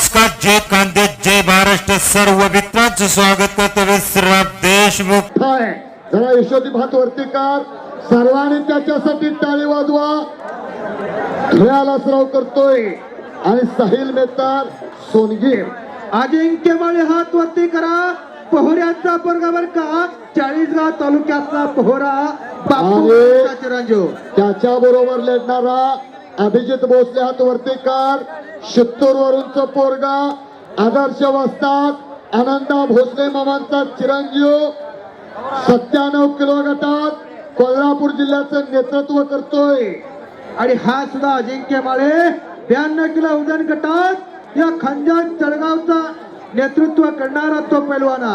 नमस्कार जय कांदे जय महाराष्ट्र. सर्व मित्रांचं स्वागत करतो विश्राम देशमुख. आहे जरा यशोदी भात वरती कर सर्वांनी त्याच्यासाठी टाळी वाजवा. खेळाला सराव करतोय. आणि साहिल मेहतार सोनगीर अजिंक्य माळे हात वरती करा. पोहऱ्याचा बरगावर का? चाळीसगाव तालुक्यातला पोहरा. बापू आणि- चिरंजीव त्याच्या बरोबर लढणारा अभिजित भोसले हात वरती कर शित्तूर वरूनच पोरगा आदर्श वस्तात आनंदा भोसले मामांचा चिरंजीव सत्त्याण्णव किलो गटात कोल्हापूर जिल्ह्याचं नेतृत्व करतोय. आणि हा सुद्धा अजिंक्य माळे ब्याण्णव किलो वजन गटात या खंजान जळगावचा नेतृत्व करणारा तो पैलवाना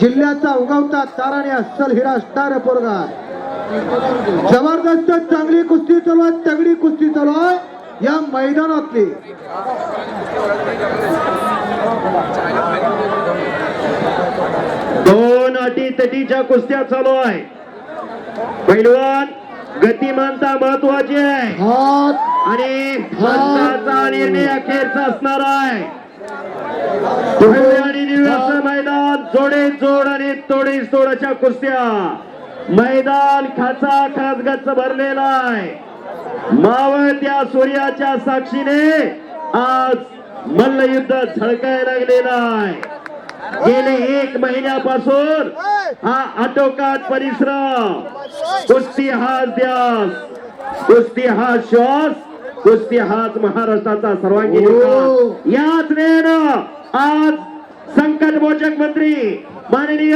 जिल्ह्याचा उगवता ताराने आणि अस्सल हिरा असणारा पोरगा जबरदस्त चांगली कुस्ती चालू आहे तगडी कुस्ती चालू आहे. या मैदानातली. दोन अटी तटीच्या कुस्त्या चालू आहे. पैलवान गतिमानता महत्वाची आहे. आणि निर्णय अखेरचा असणार आहे. आणि असं मैदान जोडे जोड आणि तोडे तोडाच्या कुस्त्या. मैदान खाचा खास गच्च भरलेला आहे. मावळत्या सूर्याच्या साक्षीने आज मल्लयुद्ध झळकायला लागलेला आहे. गेले एक महिन्यापासून हा आटोकाट परिश्रम. कुस्ती हाच ध्यास कुस्ती हा श्वास कुस्ती हाच महाराष्ट्राचा सर्वांगीण हो. याच वेळेनं आज संकटमोचक मंत्री माननीय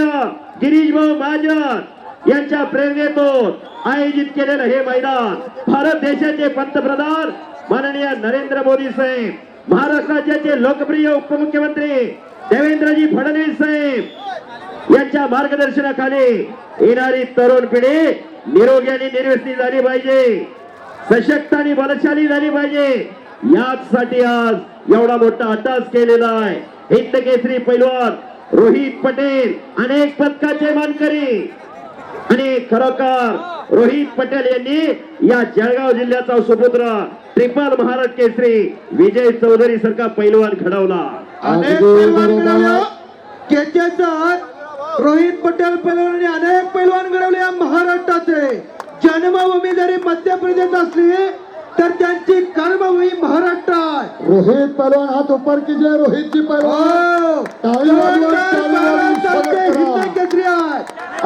गिरीश भाऊ महाजन यांच्या प्रेरणेतून आयोजित केलेलं हे मैदान भारत देशाचे पंतप्रधान माननीय नरेंद्र मोदी साहेब महाराष्ट्र राज्याचे लोकप्रिय उपमुख्यमंत्री देवेंद्रजी फडणवीस साहेब यांच्या मार्गदर्शनाखाली येणारी तरुण पिढी निरोगी आणि निर्व्यसनी झाली पाहिजे सशक्त आणि बलशाली झाली पाहिजे. याचसाठी आज एवढा मोठा अटास केलेला आहे. हिंद केसरी पैलवान रोहित पटेल अनेक पदकाचे मानकरी आणि खरोखर रोहित पटेल यांनी या जळगाव जिल्ह्याचा सुपुत्र ट्रिपल महाराज केसरी विजय चौधरी सारखा पैलवान घडवला. अनेक पैलवान रोहित पटेल पैलवानांनी अनेक पैलवान घडवले या महाराष्ट्राचे. जन्मभूमी जरी मध्य प्रदेश असली तर त्यांची कर्मभूमी महाराष्ट्र रोहित पहलवान हात उपर कीजिए रोहित जी पहलवान हो. टाळी वाजवा, जोरदार टाळी वाजवा, महाराष्ट्राचे स्वागत करा. हिंद केसरी आहे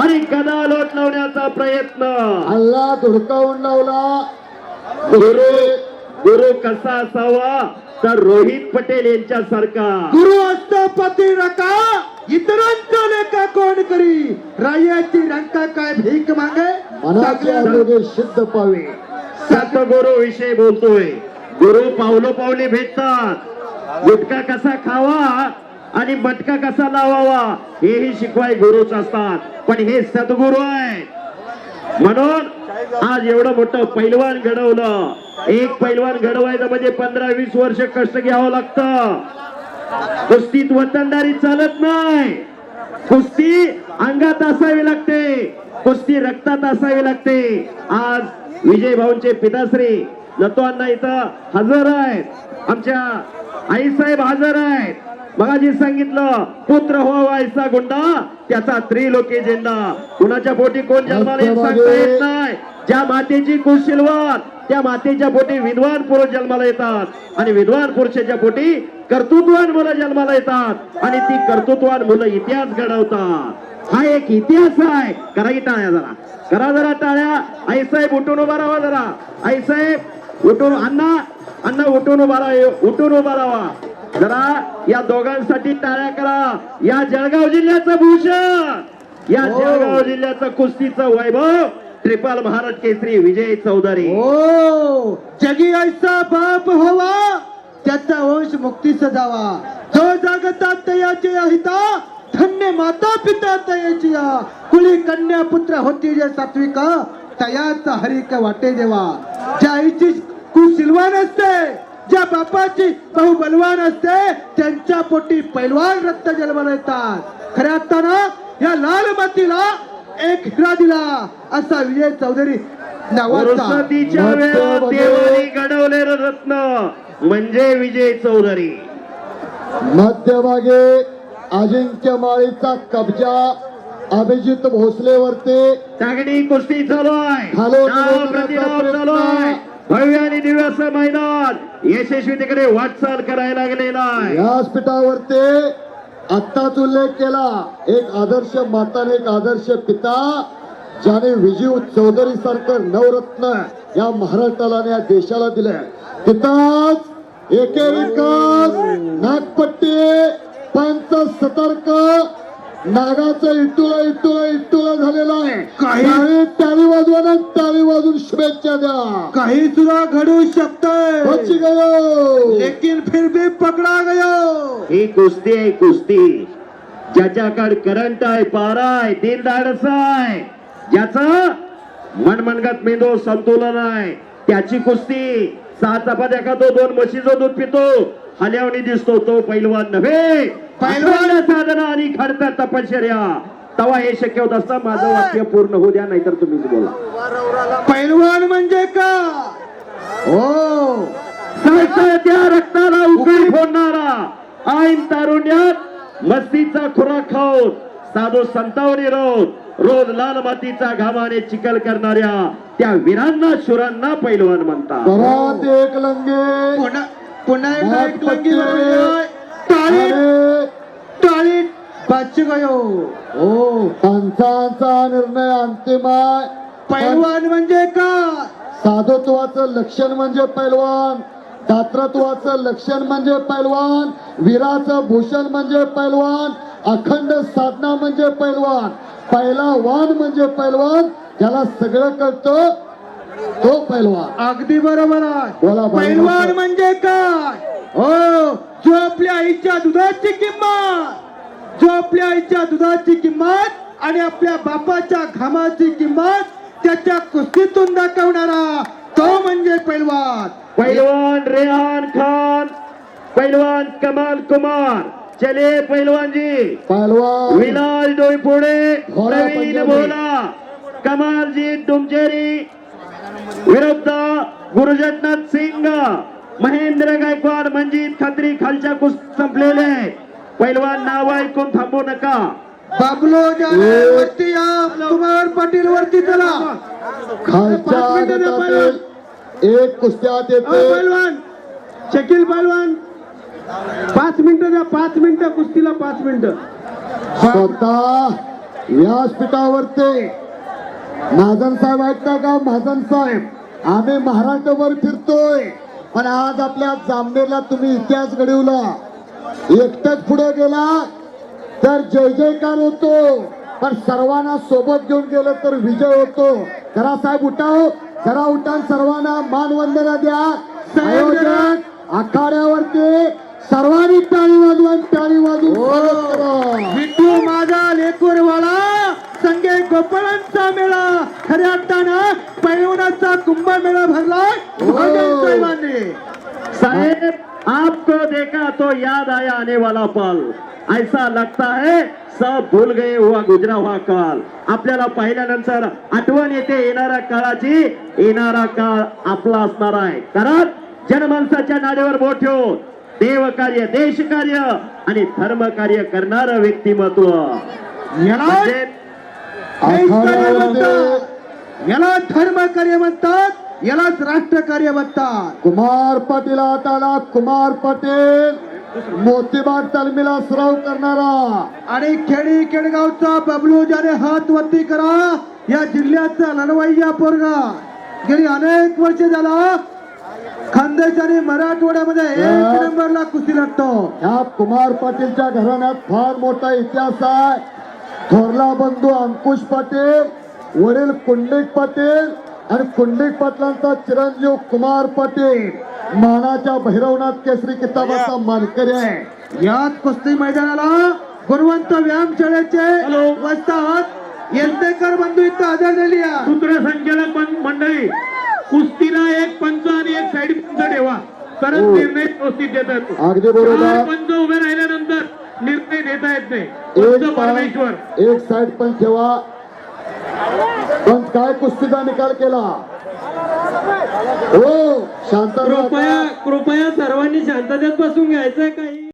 आणि गदा लोट लावण्याचा प्रयत्न. हल्ला धुडकावून लावला. गुरु गुरु कसा असावा? तर रोहित पटेल यांच्यासारखा. गुरु असतो पती रका इतरांचा लेखा कोण करी? रायाची रंका काय भीक मागे? आरोग्य सिद्ध पावे. सतगुरु विषयी बोलतोय. गुरु पावलो पावले भेटतात. गुटखा कसा खावा? आणि मटका कसा लावावा हेही शिकवाय गुरुच असतात. पण हे सद्गुरु आहे म्हणून आज एवढं मोठं पैलवान घडवलं. एक पैलवान घडवायचं म्हणजे पंधरा वीस वर्ष कष्ट घ्यावं लागतं. कुस्तीत वतनदारी चालत नाही. कुस्ती अंगात असावी लागते. कुस्ती रक्तात असावी लागते. आज विजय भाऊंचे पिताश्री नतवांना इथं हजर आहेत. आमच्या आईसाहेब हजर आहेत. मगाशी सांगितलं पुत्र हो व्हायचा गुंडा त्याचा त्रिलोकी झेंडा कुणाच्या पोटी कोण जन्माला सांगता येत नाही. ज्या मातेची कुशिलवान त्या मातेच्या पोटी विद्वान पुरुष जन्माला येतात. आणि विद्वान पुरुषाच्या पोटी कर्तृत्वान मुलं जन्माला येतात. आणि ती कर्तृत्वान मुलं इतिहास घडवतात. हा एक इतिहास आहे. करा की टाळ्या जरा. करा जरा टाळ्या. आईसाहेब उठून उभा राहा जरा. आईसाहेब उठून अण्णा अण्णा उठून उभा राहा उठून उभा राहा. जरा या दोघांसाठी टाळ्या करा. या जळगाव जिल्ह्याचं भूषण. या जळगाव जिल्ह्याचं कुस्तीचं वैभव. ट्रिपल महाराज केसरी विजय चौधरी. हो. जगी ऐसा बाप हवा त्याचा वंश मुक्तीस जावा जो जागता तयाची हिता धन्य माता पिता तयाची. कुली कन्या पुत्र होती जे सात्विक तयाचा हरिक वाटे देवा. ज्या आईची कुशिलवान असते ज्या बापाची बहु बलवान असते त्यांच्या पोटी पैलवान रक्त जन्माला येतात खऱ्या अर्थानं या लाल मातीला एक हिरा दिला असा विजय चौधरी वेळात देवानी घडवलेलं रत्न म्हणजे विजय चौधरी. मध्यभागे अजिंक्य माळीचा कब्जा अभिजित भोसलेवरती. तागडी कुस्ती चालू आहे. भव्य आणि दिव्य असं मैदान. यशस्वीतेकडे वाटचाल करायला लागलेला आहे व्यासपीठावरती आत्ताच उल्लेख केला. एक आदर्श माता एक आदर्श पिता ज्याने विजीव चौधरी सारखं नवरत्न या महाराष्ट्राला या देशाला दिलंय. तिथंच एकेरिकस नागपट्टी पंच सतर्क नागाचं इटुळ इटुळ इटुळ झालेलं आहे. काही- काही टाळी वाजवा ना टाळी वाजून शुभेच्छा द्या. काही सुद्धा घडू गयो. लेकिन फिर भी पकडा गयो. ही कुस्ती आहे कुस्ती. ज्याच्याकडे करंट आहे पारा आहे दिलदाडस आहे. ज्याचं मनमनगत मेंदू संतुलन आहे त्याची कुस्ती. सहा चपात्या खातो दोन म्हशीचं दूध पितो हल्यावणी दिसतो तो पैलवान नव्हे. पैलवान. साधना आणि खडतर तपश्चर्या. तवा हे शक्य होत असता माझं वाक्य पूर्ण होऊ द्या नाहीतर तुम्हीच बोला. पैलवान म्हणजे का? हो. त्या रक्ताला उकळी फोडणारा आईन तारुण्यात मस्तीचा खुराक खाऊन साधू संतावरी रोज रोज लाल मातीचा घामाने चिखल करणाऱ्या त्या वीरांना शुरांना पैलवान म्हणतात. परत एक लंगे. पुन्हा पुन्हा एकदा एक लंगी नागपट्टी. लावली. टाळी टाळी बच गयो. हो. पंचांचा निर्णय अंतिम आहे. पैलवान म्हणजे का साधुत्वाचं लक्षण म्हणजे पैलवान. दात्रत्वाचं लक्षण म्हणजे पैलवान. वीराचं भूषण म्हणजे पैलवान. अखंड साधना म्हणजे पैलवान. पहिला वान म्हणजे पैलवान. ज्याला सगळं कळतं तो पैलवान. अगदी बरोबर आहे. बोला. पैलवान म्हणजे काय? हो जो आपल्या आईच्या दुधाची किंमत. जो आपल्या आईच्या दुधाची किंमत आणि आपल्या बापाच्या घामाची किंमत त्याच्या कुस्तीतून दाखवणारा तो म्हणजे पैलवान. पैलवान रेहान खान पैलवान कमाल कुमार. चले पैलवान. जी पैलवान विलास भोला प्रवीण पंजाबी. भोला कमालजी डुमचेरी. विरुद्ध गुरुजगन्नाथ सिंग. महेंद्र गायकवाड मंजित खत्री खालच्या कुस्ती संपलेले. पैलवान नाव ऐकून थांबू नका. बाबलो जाने वरती या कुमार पाटील वरती चला. खालच्या गटातील एक कुस्त्यात अ, येते पैलवान. शकील पैलवान. पाच मिनिटं द्या पाच मिनिटं कुस्तीला पाच मिनिटं. स्वतः व्यासपीठावरती महाजन साहेब ऐकता का महाजन साहेब. आम्ही महाराष्ट्रभर फिरतोय. पण आज आपल्या जामनेरला तुम्ही इतिहास घडवला. एकटच पुढे गेला तर जय जयकार होतो. पण सर्वांना सोबत घेऊन गेलं तर विजय होतो. जरा साहेब उठाव जरा उठान सर्वांना मानवंदना द्या. आयोजक आखाड्यावरती सर्वांनी टाळी वाजवून टाळी वाजवून स्वागत करा. विठू माझा लेकूरवाळा संगे गोपाळांचा मेळा. खऱ्या अर्थानं पैलवानाचा कुंभमेळा भरलाय महाजन साहेबांनी. साहेब आपको देखा तो याद आया आने वाला पल। ऐसा लगता है सब भूल गए हुआ गुजरा हुआ काल। आपल्याला पाहिल्यानंतर आठवण येते येणाऱ्या काळाची येणारा काळ आपला असणार आहे. कारण जनमानसाच्या नाडीवर बोट ठेवून देव कार्य देश कार्य आणि धर्म कार्य करणार व्यक्तिमत्व. याला म्हणजे याला धर्म कार्य म्हणतात. यालाच राष्ट्र कार्य म्हणतात. कुमार पाटील आताला कुमार पाटील मोतीबाग तालमीला सराव करणारा. आणि खेडी केडगावचा बबलू ज्याने हात वरती करा या जिल्ह्याचा लढवाईया पोरगा. गेली अनेक वर्ष झाला खानदेश आणि मराठवाड्यामध्ये एक नंबरला कुस्ती लागतो ह्या कुमार पाटीलच्या घराण्यात फार मोठा इतिहास आहे. थोरला बंधू अंकुश पाटील वडील कुंडिक पाटील आणि कुंडिक पाटलांचा चिरंजीव कुमार पाटील मानाच्या भैरवनाथ केसरी किताबाचा मानकरी आहे. याच कुस्ती मैदानाला गुणवंत व्यायाम शाळेचे वस्तात येंदेकर बंधू इथं हजर झाली. सूत्रसंचालक मंडळी कुस्तीला एक पंच आणि एक साईड पंच ठेवा. तरच हो. निर्णय व्यवस्थित देतात अगदी बरोबर. पंच उभे राहिल्यानंतर निर्णय देता येत नाही. एक पंच परमेश्वर. एक साइड पण ठेवा. पण काय कुस्तीचा निकाल केला? हो शांत कृपया कृपया सर्वांनी शांततेत बसून घ्यायचंय काही.